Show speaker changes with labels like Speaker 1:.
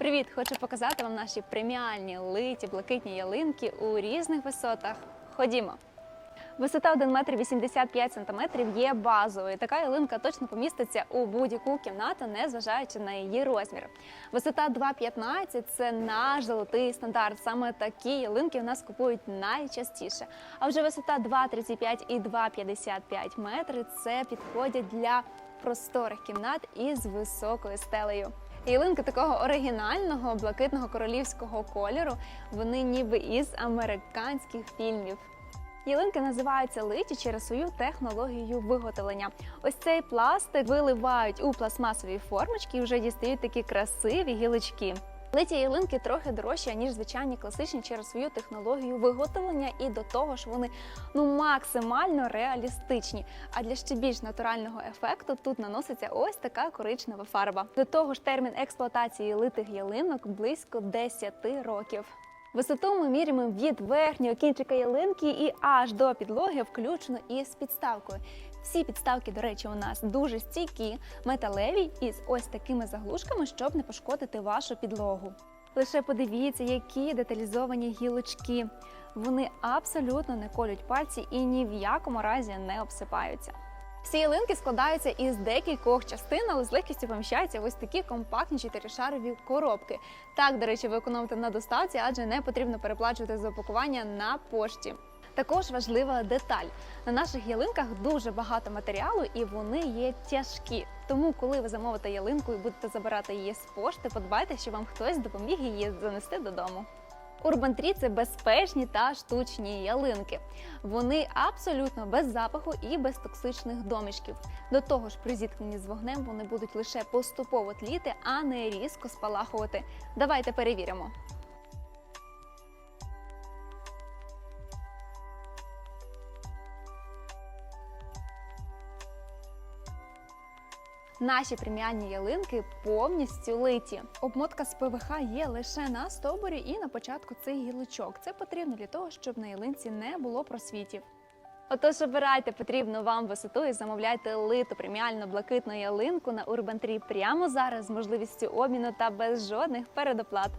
Speaker 1: Привіт! Хочу показати вам наші преміальні литі блакитні ялинки у різних висотах. Ходімо. Висота 1 метр 85 сантиметрів є базовою. Така ялинка точно поміститься у будь-яку кімнату, незважаючи на її розмір. Висота 2,15 – це наш золотий стандарт. Саме такі ялинки в нас купують найчастіше. А вже висота 2,35 і 2,55 метри це підходять для просторих кімнат із високою стелею. Ялинки такого оригінального блакитного королівського кольору. Вони ніби із американських фільмів. Ялинки називаються литі через свою технологію виготовлення. Ось цей пластик виливають у пластмасові формочки і вже дістають такі красиві гілочки. Литі ялинки трохи дорожчі, ніж звичайні класичні через свою технологію виготовлення, і до того ж вони ну максимально реалістичні. А для ще більш натурального ефекту тут наноситься ось така коричнева фарба. До того ж, термін експлуатації литих ялинок близько 10 років. Висоту ми міряємо від верхнього кінчика ялинки і аж до підлоги, включно із підставкою. Всі підставки, до речі, у нас дуже стійкі, металеві із ось такими заглушками, щоб не пошкодити вашу підлогу. Лише подивіться, які деталізовані гілочки. Вони абсолютно не колють пальці і ні в якому разі не обсипаються. Всі ялинки складаються із декількох частин, але з легкістю поміщаються в ось такі компактні чотиришарові коробки. Так, до речі, ви економите на доставці, адже не потрібно переплачувати за опакування на пошті. Також важлива деталь: на наших ялинках дуже багато матеріалу і вони є тяжкі. Тому, коли ви замовите ялинку і будете забирати її з пошти, подбайте, що вам хтось допоміг її занести додому. Урбан Трі це безпечні та штучні ялинки. Вони абсолютно без запаху і без токсичних домішків. До того ж, при зіткненні з вогнем вони будуть лише поступово тліти, а не різко спалахувати. Давайте перевіримо. Наші преміальні ялинки повністю литі. Обмотка з ПВХ є лише на стовбурі і на початку цих гілочок. Це потрібно для того, щоб на ялинці не було просвітів. Отож, обирайте потрібну вам висоту і замовляйте литу преміальну блакитну ялинку на Urban Tree прямо зараз з можливістю обміну та без жодних передоплат.